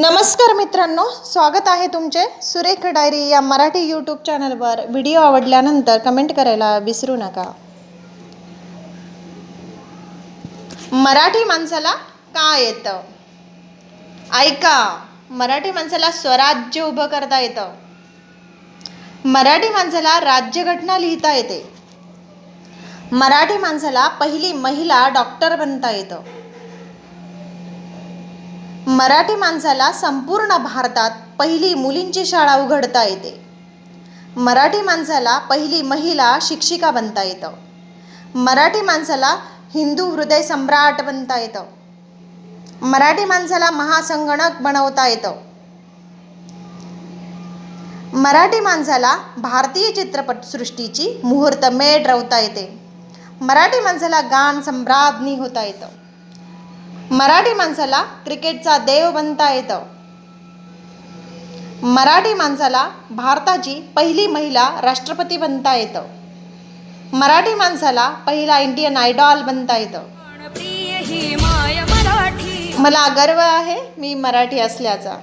नमस्कार मित्रांनो स्वागत आहे तुमचे सुरेख डायरी या मराठी यूट्यूब चॅनलवर. व्हिडिओ आवडल्यानंतर कमेंट करायला विसरू नका. मराठी माणसाला का येतं? ऐका मराठी माणसाला स्वराज्य उभं करता येतं. मराठी माणसाला राज्यघटना लिहिता येते. मराठी माणसाला पहिली महिला डॉक्टर बनता येतं. मराठी माणसाला संपूर्ण भारतात पहिली मुलींची शाळा उघडता येते. मराठी माणसाला पहिली महिला शिक्षिका बनता येतं. मराठी माणसाला हिंदू हृदय सम्राट बनता येतं. मराठी माणसाला महासंगणक बनवता येतं. मराठी माणसाला भारतीय चित्रपटसृष्टीची मुहूर्तमेढ रवता येते. मराठी माणसाला गान सम्राज्ञी होता येतं. मराठी माणसाला क्रिकेटचा देव बनता येतं. मराठी माणसाला भारताची पहिली महिला राष्ट्रपती बनता येतं. मराठी माणसाला पहिला इंडियन आयडॉल बनता येतं. मला गर्व आहे मी मराठी असल्याचा.